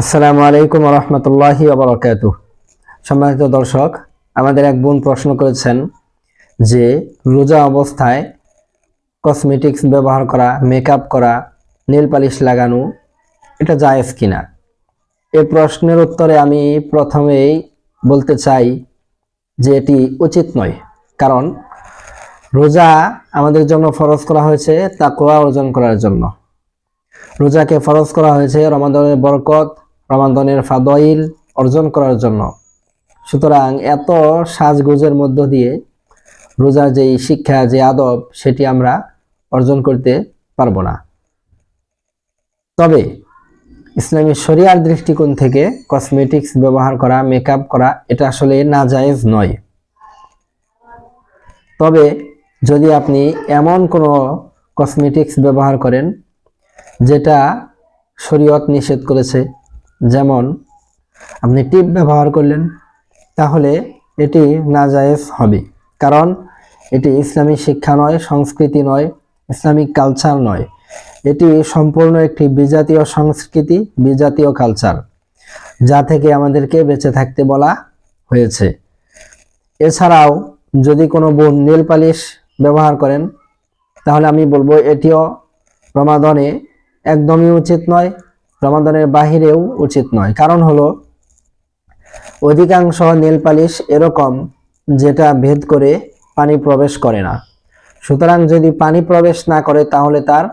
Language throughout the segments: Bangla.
আসসালামু আলাইকুম রহমতুল্লাহি অবরকাত সম্মানিত দর্শক, আমাদের এক বোন প্রশ্ন করেছেন যে, রোজা অবস্থায় কসমেটিক্স ব্যবহার করা, মেকআপ করা, নেল পালিশ লাগানো, এটা জায়েজ কিনা? এই প্রশ্নের উত্তরে আমি প্রথমেই বলতে চাই যে, এটি উচিত নয়। কারণ রোজা আমাদের জন্য ফরজ করা হয়েছে তাকওয়া অর্জন করার জন্য। রোজাকে ফরজ করা হয়েছে রমাদানের বরকত রমাদানের ফাদইল অর্জন করার জন্য। সুতরাং এত সাজগোজের মধ্য দিয়ে রোজার যেই শিক্ষা, যে আদব, সেটি আমরা অর্জন করতে পারব না। তবে ইসলামী শরিয়ার দৃষ্টিকোণ থেকে কসমেটিক্স ব্যবহার করা, মেকআপ করা, এটা আসলে নাজায়েজ নয়। তবে যদি আপনি এমন কোনো কসমেটিক্স ব্যবহার করেন, যেটা শরীয়ত নিষেধ করেছে যেমন, আপনি টিপ ব্যবহার করলেন, তাহলে এটি নাজায়েজ হবে। কারণ, এটি ইসলামী শিক্ষা নয়, সংস্কৃতি নয়, ইসলামিক কালচার নয়। এটি সম্পূর্ণ একটি বিজাতীয় সংস্কৃতি, বিজাতীয় কালচার, যা থেকে আমাদেরকে বেঁচে থাকতে বলা হয়েছে। এছাড়াও, যদি কোনো বোন নেল পালিশ ব্যবহার করেন, তাহলে আমি বলব, এটিও রমাদনে একদমই উচিত নয়। রমাদানের বাহিরেও উচিত নয়। কারণ হলো, অধিকাংশ নেল পালিশ এরকম যেটা ভেদ করে পানি প্রবেশ করে না। সুতরাং যদি পানি প্রবেশ না করে, তাহলে তার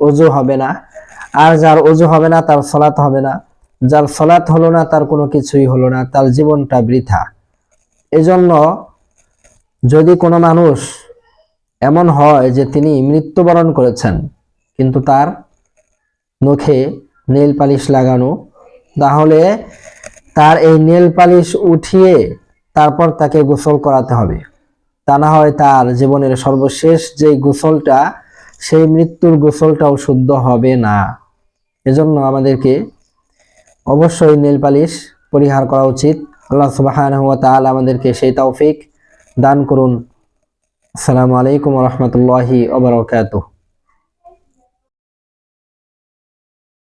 অজু হবে না। আর যার অজু হবে না, তার সলাৎ হবে না। যার সলাৎ হলো না, তার কোনো কিছুই হলো না। তার জীবনটা বৃথা। এজন্য যদি কোনো মানুষ এমন হয় যে তিনি মৃত্যুবরণ করেছেন, কিন্তু তার মুখে নেল পালিশ লাগানো। তাহলে তার এই নেল পালিশ উঠিয়ে তারপর তাকে গোসল করাতে হবে। তা না হয় তার জীবনের সর্বশেষ যে গোসলটা, সেই মৃত্যুর গোসলটাও শুদ্ধ হবে না। এজন্য আমাদেরকে অবশ্যই নেল পালিশ পরিহার করা উচিত। আল্লাহ তাআলা আমাদেরকে সেই তৌফিক দান করুন। আসসালামু আলাইকুম রাহমাতুল্লাহি ওয়া বারাকাতুহু।